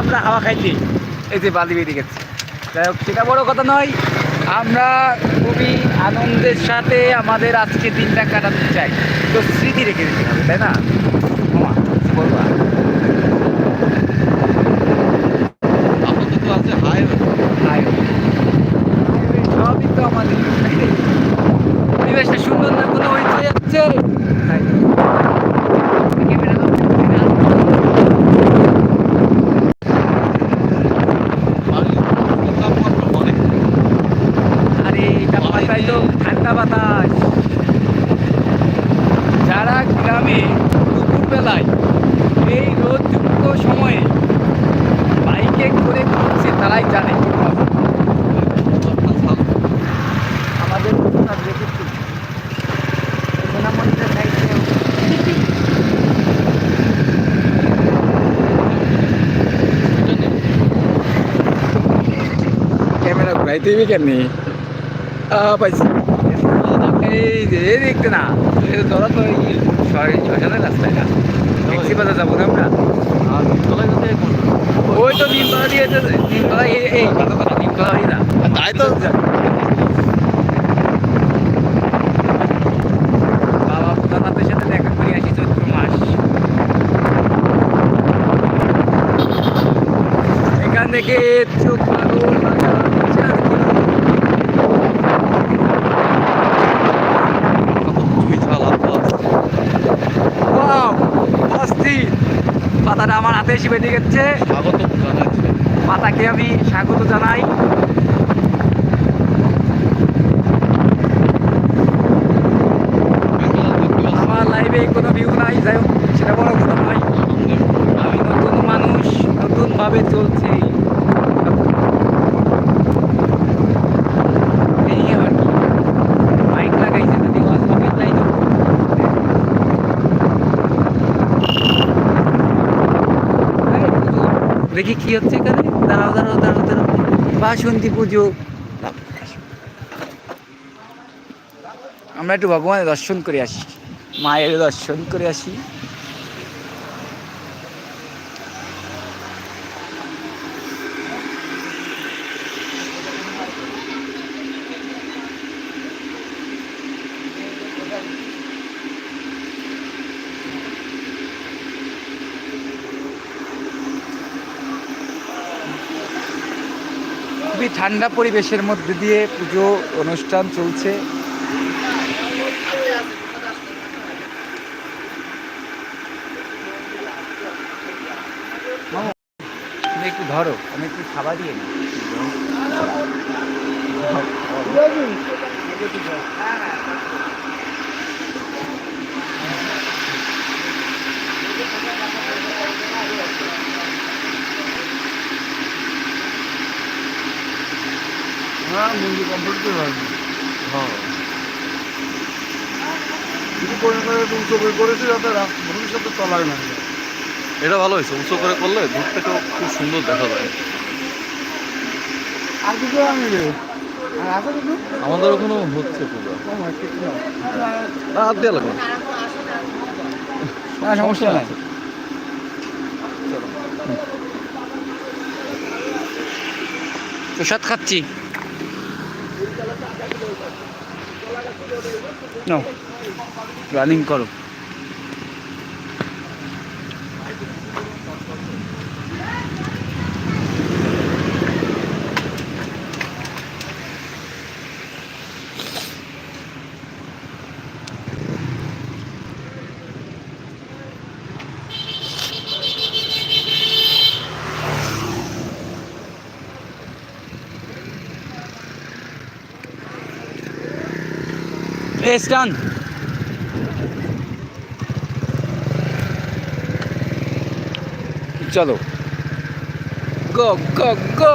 আমরা হাওয়া খাইতে এই যে বালি বেরিয়ে গেছে। যাই হোক, সেটা বড় কথা নয়, আমরা খুবই আনন্দের সাথে আমাদের আজকে দিনটা কাটাতে চাই। তো স্মৃতি রেখে দিতে হবে, তাই না? বলবা আপাতত আছে হাই হাই সবই তো আমাদের পরিবেশটা সুন্দর না কোনো হয়ে যাচ্ছে তাই। ক্যামেরা দাও, ক্যামেরা দাও। তাপমাত্রা অনেক আরে তাপমাত্রায় তো ঠান্ডা বাতাস যারা গ্রামে দুপুরবেলায় এই রোদযুক্ত সময়ে বাইকে করে ঘুরছে তারাই জানে কি মজা। আমাদের রবীন্দ্রনাথ রেখেছি সোনামন্দিরের সাইডে হইবে কেন পাইছি এই যে এই দেখতে না এটা ধরা তো এই শ্মশানের রাস্তায় না ট্যাক্সি বাজার যাব না আমরা ওই তো নিমতলা দিয়ে নিমতলা এই কথা কথা নিমতলা না তাই তো। ভূতনাথের সাথে দেখা করে আসি চৈত্র মাস এখান থেকে চোখ পাগল লাগা হচ্ছে আর কি। Wow, অস্থির পাতাটা আমার হাতে এসে বেঁধে গেছে। পাতাকে আমি স্বাগত জানাই। আমার লাইভে কোনো ভিউ নাই যাই হোক সেটা বড় কথা নয়। আমি নতুন মানুষ নতুনভাবে চলছি এই আর কি মাইক লাগাইছে যদি ওয়াজ হবে তাই তো এই পুজো। দেখি কি হচ্ছে এখানে? দাঁড়াও দাঁড়াও দাঁড়াও দাঁড়াও। বাসন্তী পুজো। আমরা একটু ভগবানের দর্শন করে আসি, মায়ের দর্শন করে আসি খুবই ঠান্ডা পরিবেশের মধ্যে দিয়ে পুজো অনুষ্ঠান চলছে। তুমি একটু ধরো, আমি একটু খাবার দিয়ে নিই। হ্যাঁ কমপ্লিট করে পারবি হ্যাঁ। কিছু করে করে উঁচু করে করেছে যাতে ভবিষ্যতে তলায় না এটা ভালো হয়েছে উঁচু করে করলে দূর থেকেও খুব সুন্দর দেখা যায়। আর কিছু আমি আর আমাদের ওখানেও হচ্ছে পূজা। না। হাত দিয়ে লাগবে। না সমস্যা নাই। প্রসাদ খাচ্ছি। নাও। রানিং করো। It's done. চলো গো গো গো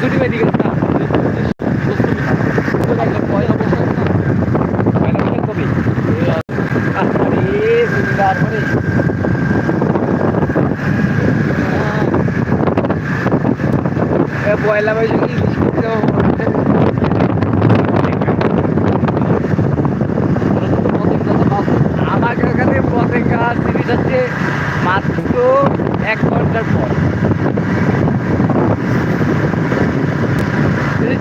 ছুটি গেছে না পয়লা বৈশাখ ইলিশ করতে আমাকে ওখানে পথে কাজ জিনিস হচ্ছে মাত্র এক ঘণ্টার পর।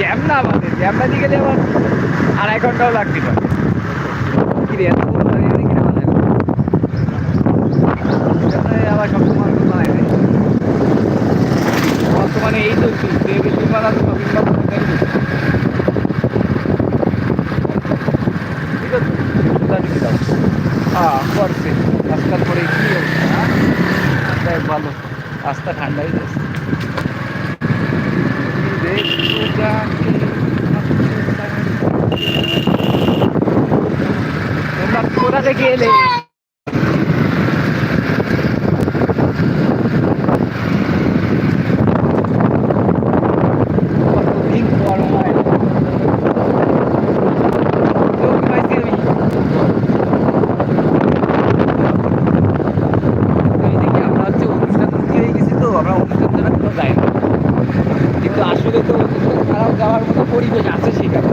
জ্যাম না বাদে জ্যাম বাদি গেলে আবার আড়াই ঘন্টাও লাগতে পারে। কি রে এত আবার। বর্তমানে এই ঠিক আছে? রাস্তার হ্যাঁ? ভালো। রাস্তা ঠান্ডাই যাচ্ছে তোমরা কোথা থেকে এলে কতদিন পর হয় লোক পাইছি আমি এই দেখি আমরা হচ্ছে অনুষ্ঠান হয়ে গেছি তো আমরা অনুষ্ঠান ছাড়া কোনো যাই না আসলে তো ছাড়াও যাওয়ার মতো পরিবেশ আছে সেখানে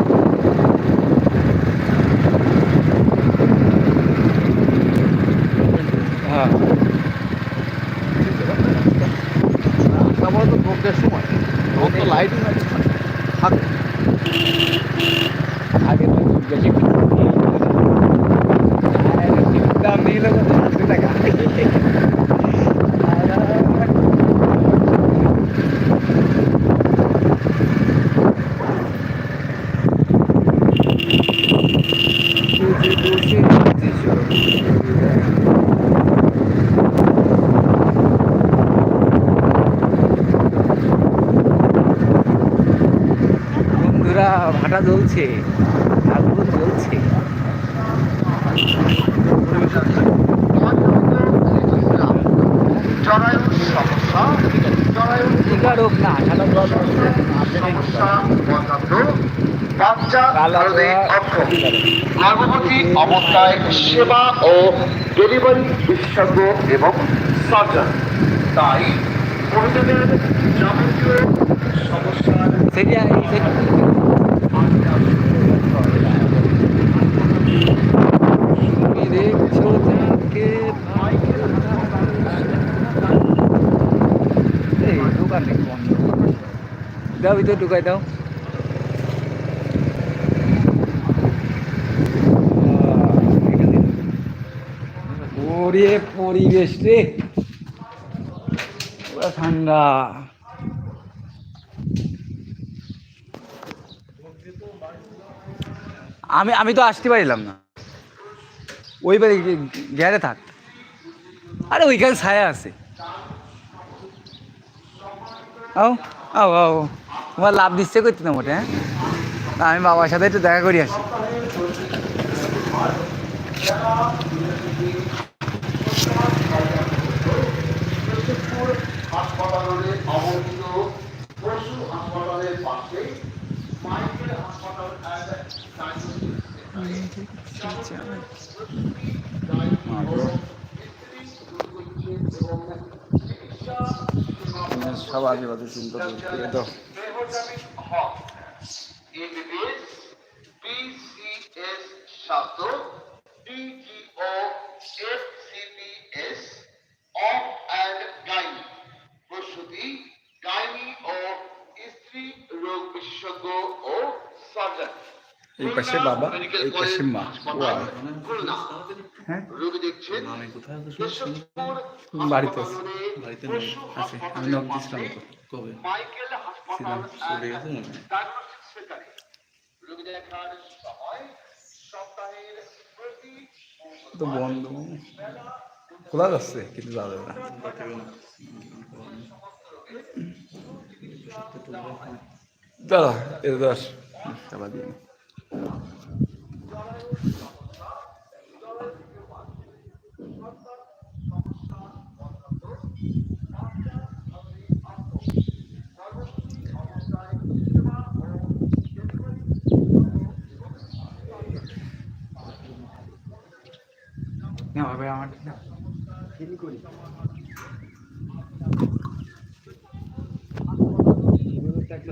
হ্যাঁ তারপরে তো ভোগের সময় ভোগ তো লাইটই নাই থাক আগে তো খুব বেশি আর টিকিট দাম নিল কত সাতশো টাকা বসে বসে বন্ধুরা ভাটা জ্বলছে, আগুন জ্বলছে। জরায়ুর সমস্যা জরায়ুর টিকা রোগ না সাদা জল সমস্যা বন্ধ বাচ্চা কালা হৃদয় অক্ষম গর্ভবতী অবস্থায় সেবা ও ডেলিভারি বিশেষজ্ঞ এবং সার্জন তাই যাবতীয় সমস্যার সেটা সেটা তুমি দেখছ দাও ভিতরে ঢুকাই দাও। পরিবেশ রে। ঠান্ডা। আমি আমি তো আসতে পারিলাম না। ওই বাড়ি গ্যারে থাক। আরে ওইখানে ছায়া আছে। আও আও আও তোমার লাভ দিচ্ছে করতে না মোটে হ্যাঁ? আমি বাবার সাথে একটু দেখা করি আসি। সব আগে বাজে চিন্তা করতে দাও এই পাশে বাবা এই পাশে মা। হ্যাঁ? রোগী দেখছেন? আমি কোথায় আছো? বাড়িতে বাড়িতে নেই। আছে আমি নক কবে? মাইকেল হাসপাতাল চলে গেছে মনে হয়। তো বন্ধ। খোলা যাচ্ছে কিন্তু যাওয়া যাবে না। দাঁড়া এ দশ চাপা দিয়ে নে। আমার ফিল করি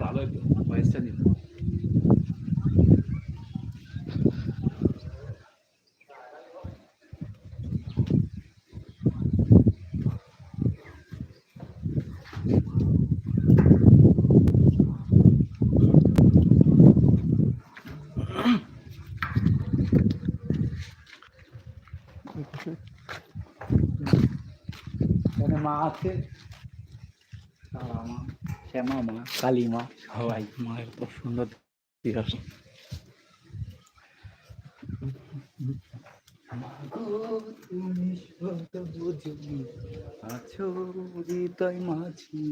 ভালো হতো ভয়েসটা নিত এখানে মা আছে তারা মা শ্যামা মা কালী মা সবাই মায়ের তো সুন্দর তুমি শত বুঝবি আছো হৃদয় মাঝি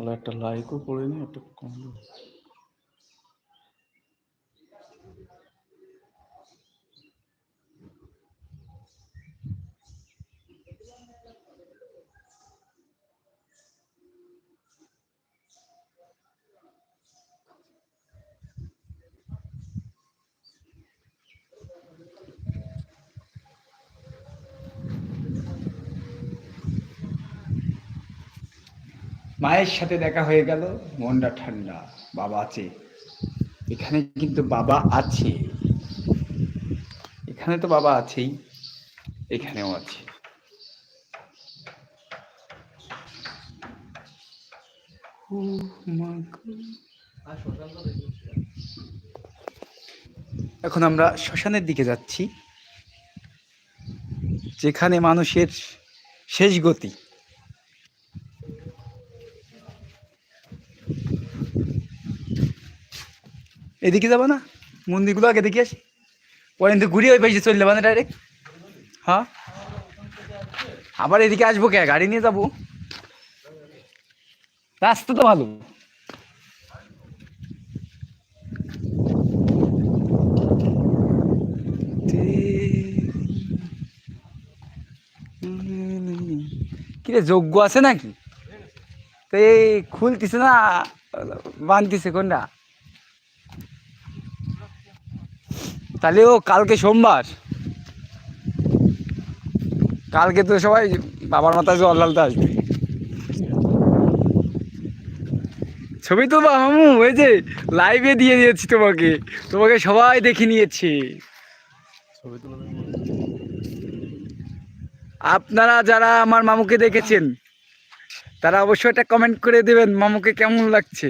চলো একটা লাইকও করে নি একটা কমেন্ট মায়ের সাথে দেখা হয়ে গেল, মনটা ঠান্ডা, বাবা আছে। এখানে কিন্তু বাবা আছে। এখানে তো বাবা আছেই, এখানেও আছে। এখন আমরা শ্মশানের দিকে যাচ্ছি, যেখানে মানুষের শেষ গতি। এদিকে যাব না? মন্দিরগুলো আগে দেখে আসি। পরে কিন্তু ঘুরিয়ে ওই পাশে চলে যাব না ডাইরেক্ট হ্যাঁ? আবার এদিকে আসব কে? গাড়ি নিয়ে যাব। রাস্তা তো ভালো। কিরে, যোগ্য আছে নাকি? তো এই খুলতেছে না, বানতেছে কোনটা? তাহলে ও কালকে সোমবার। কালকে তো সবাই বাবার মাথা জল ঢালতে আসবে। ছবি তো বা মামু ওই যে লাইভে দিয়ে দিয়েছি তোমাকে। তোমাকে সবাই দেখে নিয়েছে। আপনারা যারা আমার মামুকে দেখেছেন তারা অবশ্যই একটা কমেন্ট করে দেবেন মামুকে কেমন লাগছে।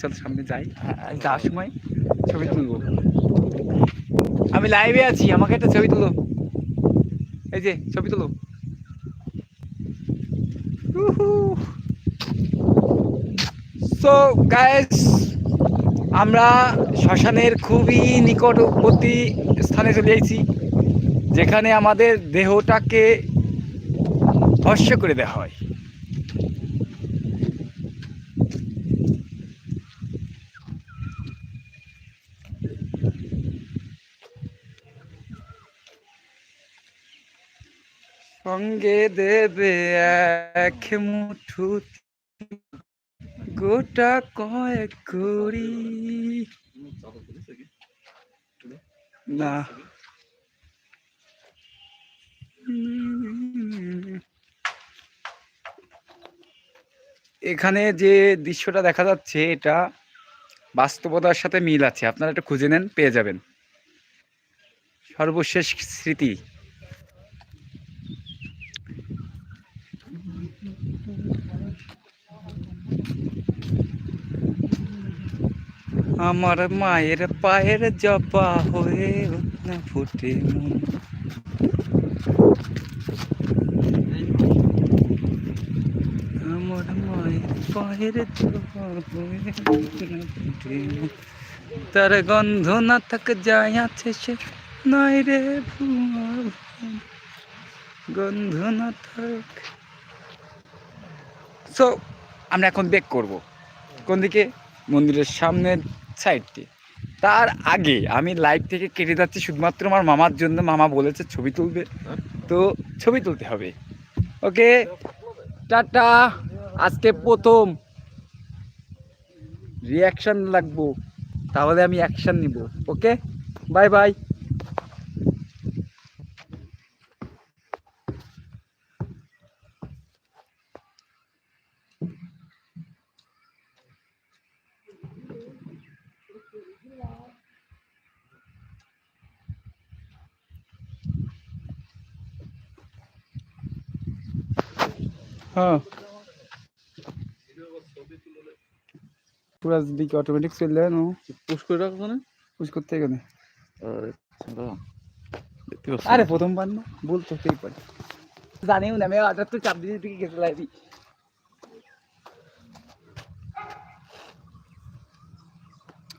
চল সামনে যাই। যাওয়ার সময় ছবি তুলবো। আমি লাইভে আছি, আমাকে একটা ছবি তুলো। এই যে, ছবি তুলো। সো গাইস আমরা শ্মশানের খুবই নিকটবর্তী স্থানে চলে এসেছি যেখানে আমাদের দেহটাকে ভস্য করে দেওয়া হয়। সঙ্গে দেবে এক মুঠু গোটা কয়েক করি না। এখানে যে দৃশ্যটা দেখা যাচ্ছে, এটা বাস্তবতার সাথে মিল আছে। আপনারা একটু খুঁজে নেন, পেয়ে যাবেন। সর্বশেষ স্মৃতি। আমার মায়ের পায়ের জপা হয়ে না ফুটে। আমার মায়ের পায়ের জপা হয়ে না ফুটে। তার গন্ধ না থাক যায় আছে সে নয় রে গন্ধ না থাক সো আমরা এখন বেক করব কোন দিকে মন্দিরের সামনের সাইড দিয়ে তার আগে আমি লাইভ থেকে কেটে যাচ্ছি, শুধুমাত্র আমার মামার জন্য। মামা বলেছে ছবি তুলবে। তো ছবি তুলতে হবে। ওকে? টাটা। আজকে প্রথম রিয়াকশান লাগবো। তাহলে আমি অ্যাকশান নিব। ওকে? বাই বাই হ্যাঁ। পুরা দিকে অটোমেটিক চলে যায় না? পুশ করে পুশ করতে গেলে আরে প্রথমবার না। ভুল তো পারে জানিও না আমি হঠাৎ তো চাপ দিয়ে দিকে গেছে লাইভি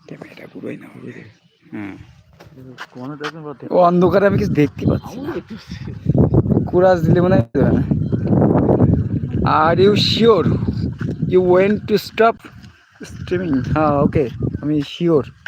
ক্যামেরাটা পুরোই না হবে হ্যাঁ। অন্ধকারে আমি কিছু দেখতে পাচ্ছি না। কুরাজ দিলে মনে হয় are you sure you went to stop streaming হ্যাঁ ওকে আমি শিওর দেখেন